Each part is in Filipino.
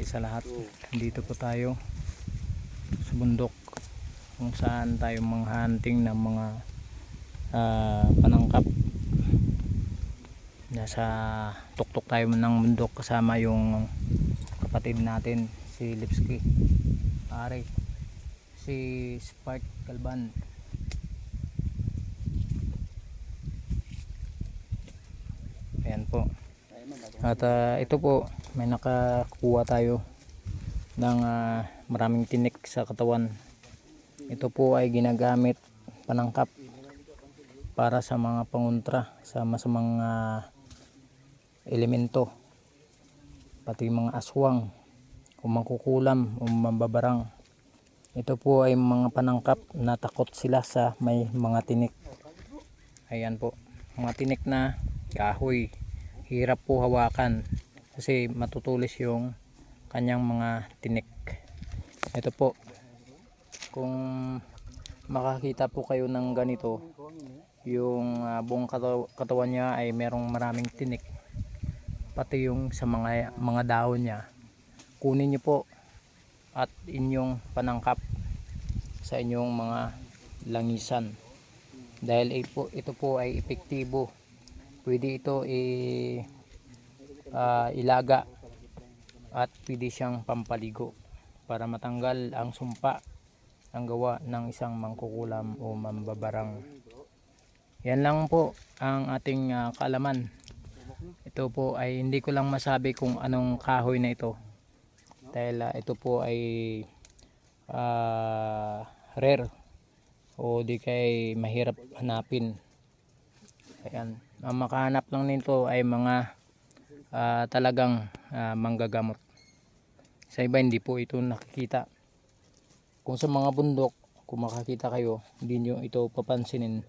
tanghali sa lahat. Dito po tayo sa bundok kung saan tayo hunting ng mga ah, panangkap. Nasa tuktok tayo ng bundok kasama yung kapatid natin si Lipski. Pare si Spark Kalban. Ayan po. At ah, ito po, may nakakuha tayo ng ah, maraming tinik sa katawan. Ito po ay ginagamit panangkap para sa mga pangontra sa masamang ah, elemento. Pati mga aswang, kung mangkukulam o mambabarang. Ito po ay mga panangkap na takot sila sa may mga tinik. Ayan po, mga tinik na kahoy hirap po hawakan kasi matutulis yung kanyang mga tinik. Ito po. Kung makakita po kayo ng ganito yung ah, buong kataw- katawan niya ay merong maraming tinik. Pati yung sa mga mga dahon niya. Kunin niyo po at inyong panangkap sa inyong mga langisan. Dahil ito, ito po ay epektibo. Pwede ito i ah, ilaga at pwede siyang pampaligo para matanggal ang sumpa ang gawa ng isang mangkukulam o mambabarang. Yan lang po ang ating ah, kaalaman. Ito po ay hindi ko lang masabi kung anong kahoy na ito. Dahil ah, ito po ay ah, rare o di kay mahirap hanapin. Ayan. Ang makahanap lang nito ay mga ah, talagang ah, manggagamot. Sa iba hindi po ito nakikita. Kung sa mga bundok kung makakita kayo hindi nyo ito papansinin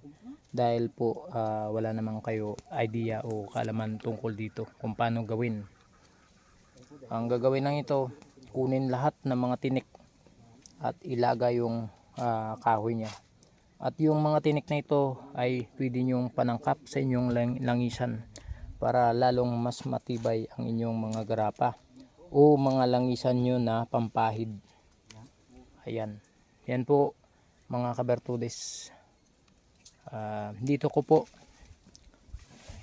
dahil po ah, wala naman kayo idea o kaalaman tungkol dito kung paano gawin. Ang gagawin lang ito kunin lahat ng mga tinik at ilaga yung ah, kahoy niya. At yung mga tinik na ito ay pwede nyong panangkap sa inyong lang- langisan para lalong mas matibay ang inyong mga garapa o mga langisan nyo na pampahid. Ayan. Yan po mga kabertudes. Ah, dito ko po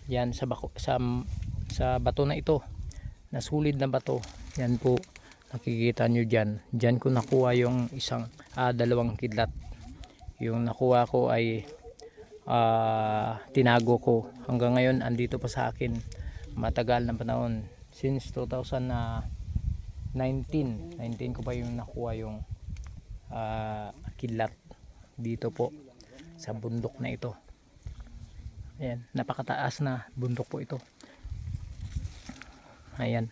yan sa bako, sa sa bato na ito na sulid na bato yan po nakikita nyo dyan dyan ko nakuha yung isang ah, dalawang kidlat yung nakuha ko ay ah, tinago ko. Hanggang ngayon andito pa sa akin. Matagal na panahon. Since 2019 19 ko pa yung nakuha yung ah, kidlat dito po sa bundok na ito. Ayan napakataas na bundok po ito. Ayan.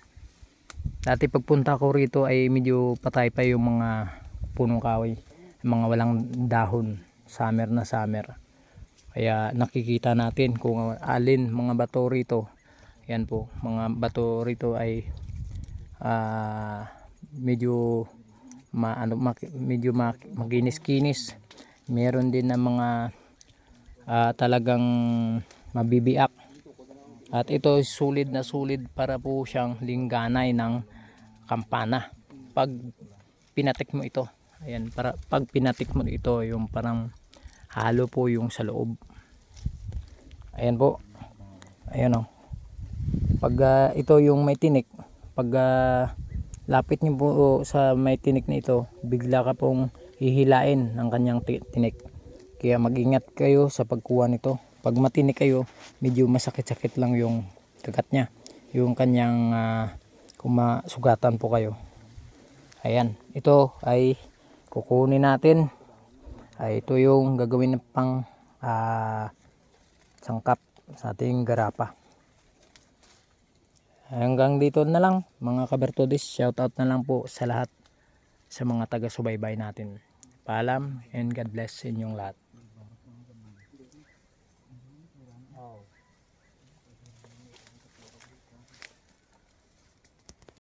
Dati pagpunta ko rito ay medyo patay pa yung mga punong kahoy. Mga walang dahon. Summer na summer kaya nakikita natin kung alin mga bato rito. Yan po mga bato rito ay ah, medyo ma, ano, mak- medyo maginis-kinis. Meron din na mga ah, talagang mabibiak. At ito sulit na sulit para po siyang lingganay ng kampana. Pag pinatik mo ito ayan para pag pinatik mo ito yung parang halo po yung sa loob. Ayan po. Ayan o pag ah, ito yung may tinik pag ah, lapit niyo po sa may tinik na ito bigla ka pong hihilain ng kanyang ti- tinik. Kaya mag-ingat kayo sa pagkuha nito. Pag matinik kayo medyo masakit-sakit lang yung kagat niya. Yung kanyang ah, kung masugatan po kayo. Ayan. Ito ay kukunin natin ay ito yung gagawin ng pang ah, sangkap sa ating garapa. Hanggang dito na lang mga kabertodis. Shout out na lang po sa lahat sa mga taga-subaybay natin. Paalam and God bless inyong lahat